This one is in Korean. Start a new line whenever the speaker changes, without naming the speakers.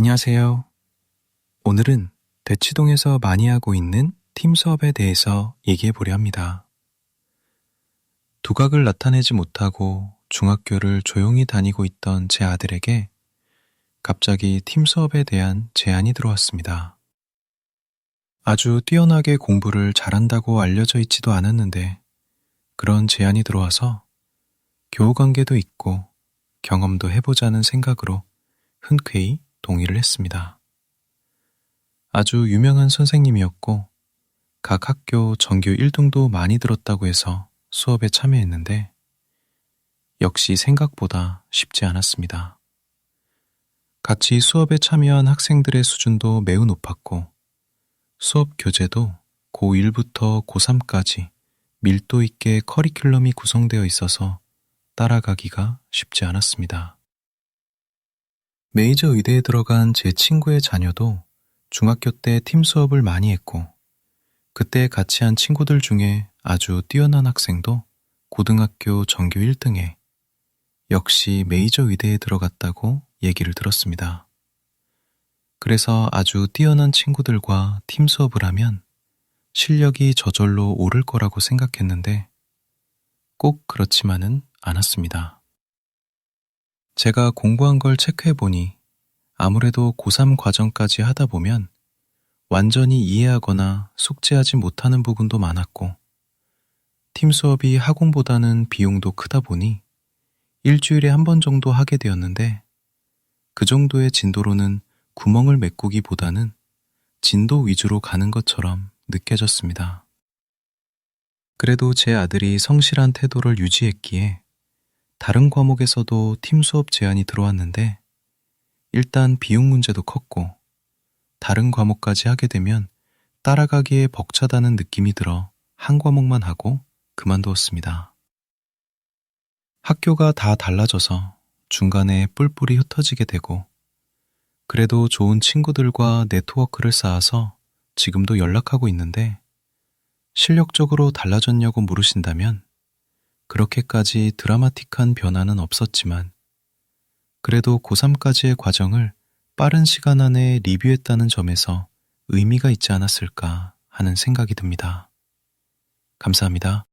안녕하세요. 오늘은 대치동에서 많이 하고 있는 팀 수업에 대해서 얘기해 보려 합니다. 두각을 나타내지 못하고 중학교를 조용히 다니고 있던 제 아들에게 갑자기 팀 수업에 대한 제안이 들어왔습니다. 아주 뛰어나게 공부를 잘한다고 알려져 있지도 않았는데 그런 제안이 들어와서 교우 관계도 있고 경험도 해보자는 생각으로 흔쾌히 동의를 했습니다. 아주 유명한 선생님이었고 각 학교 전교 1등도 많이 들었다고 해서 수업에 참여했는데 역시 생각보다 쉽지 않았습니다. 같이 수업에 참여한 학생들의 수준도 매우 높았고 수업 교재도 고1부터 고3까지 밀도 있게 커리큘럼이 구성되어 있어서 따라가기가 쉽지 않았습니다. 메이저 의대에 들어간 제 친구의 자녀도 중학교 때 팀 수업을 많이 했고, 그때 같이 한 친구들 중에 아주 뛰어난 학생도 고등학교 전교 1등에 역시 메이저 의대에 들어갔다고 얘기를 들었습니다. 그래서 아주 뛰어난 친구들과 팀 수업을 하면 실력이 저절로 오를 거라고 생각했는데 꼭 그렇지만은 않았습니다. 제가 공부한 걸 체크해 보니 아무래도 고3 과정까지 하다 보면 완전히 이해하거나 숙지하지 못하는 부분도 많았고 팀 수업이 학원보다는 비용도 크다 보니 일주일에 한 번 정도 하게 되었는데 그 정도의 진도로는 구멍을 메꾸기보다는 진도 위주로 가는 것처럼 느껴졌습니다. 그래도 제 아들이 성실한 태도를 유지했기에 다른 과목에서도 팀 수업 제안이 들어왔는데 일단 비용 문제도 컸고 다른 과목까지 하게 되면 따라가기에 벅차다는 느낌이 들어 한 과목만 하고 그만두었습니다. 학교가 다 달라져서 중간에 뿔뿔이 흩어지게 되고 그래도 좋은 친구들과 네트워크를 쌓아서 지금도 연락하고 있는데 실력적으로 달라졌냐고 물으신다면 그렇게까지 드라마틱한 변화는 없었지만 그래도 고3까지의 과정을 빠른 시간 안에 리뷰했다는 점에서 의미가 있지 않았을까 하는 생각이 듭니다. 감사합니다.